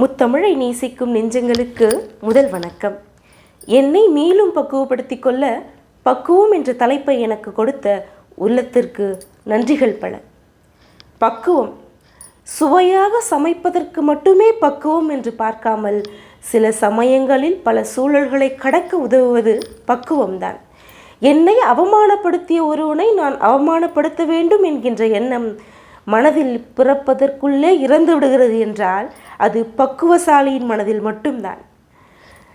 முத்தமிழை நேசிக்கும் நெஞ்சங்களுக்கு முதல் வணக்கம். என்னை மேலும் பக்குவப்படுத்தி கொள்ள பக்குவம் என்ற தலைப்பை எனக்கு கொடுத்த உள்ளத்திற்கு நன்றிகள் பல. பக்குவம். சுவையாக சமைப்பதற்கு மட்டுமே பக்குவம் என்று பார்க்காமல் சில சமயங்களில் பல சூழல்களை கடக்க உதவுவது பக்குவம்தான். என்னை அவமானப்படுத்திய ஒருவனை நான் அவமானப்படுத்த வேண்டும் என்கின்ற எண்ணம் மனதில் பிறப்பதற்குள்ளே இறந்து விடுகிறது என்றால் அது பக்குவசாலியின் மனதில் மட்டும்தான்.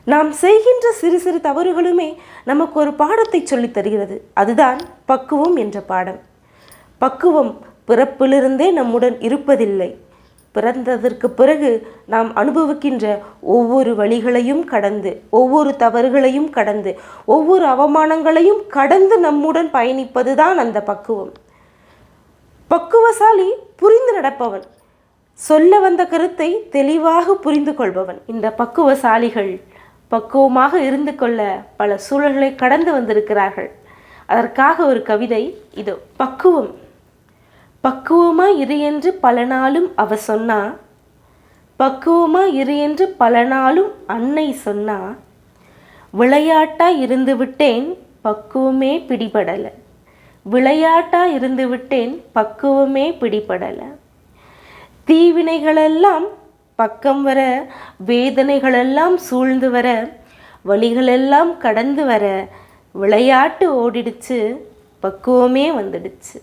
நாம் செய்கின்ற சிறு சிறு தவறுகளுமே நமக்கு ஒரு பாடத்தை சொல்லித் தருகிறது. அதுதான் பக்குவம் என்ற பாடம். பக்குவம் பிறப்பிலிருந்தே நம்முடன் இருப்பதில்லை. பிறந்ததற்கு பிறகு நாம் அனுபவிக்கின்ற ஒவ்வொரு வழிகளையும் கடந்து ஒவ்வொரு தவறுகளையும் கடந்து ஒவ்வொரு அவமானங்களையும் கடந்து நம்முடன் பயணிப்பதுதான் அந்த பக்குவம். பக்குவசாலி புரிந்து நடப்பவன். சொல்ல வந்த கருத்தை தெளிவாக புரிந்து கொள்பவன். இந்த பக்குவசாலிகள் பக்குவமாக இருந்து கொள்ள பல சூழல்களை கடந்து வந்திருக்கிறார்கள். அதற்காக ஒரு கவிதை இது. பக்குவம். பக்குவமா இரு என்று பல நாளும் அவ சொன்னா பக்குவமா இரு என்று பல நாளும் அன்னை சொன்னா விளையாட்டா இருந்து விட்டேன் பக்குவமே பிடிபடலை. விளையாட்டாக இருந்து விட்டேன் பக்குவமே பிடிபடலை. தீவினைகளெல்லாம் பக்கம் வர வேதனைகளெல்லாம் சூழ்ந்து வர வழிகளெல்லாம் கடந்து வர விளையாட்டு ஓடிடுச்சு பக்குவமே வந்துடுச்சு.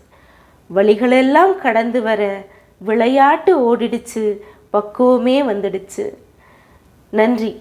வழிகளெல்லாம் கடந்து வர விளையாட்டு ஓடிடுச்சு பக்குவமே வந்துடுச்சு. நன்றி.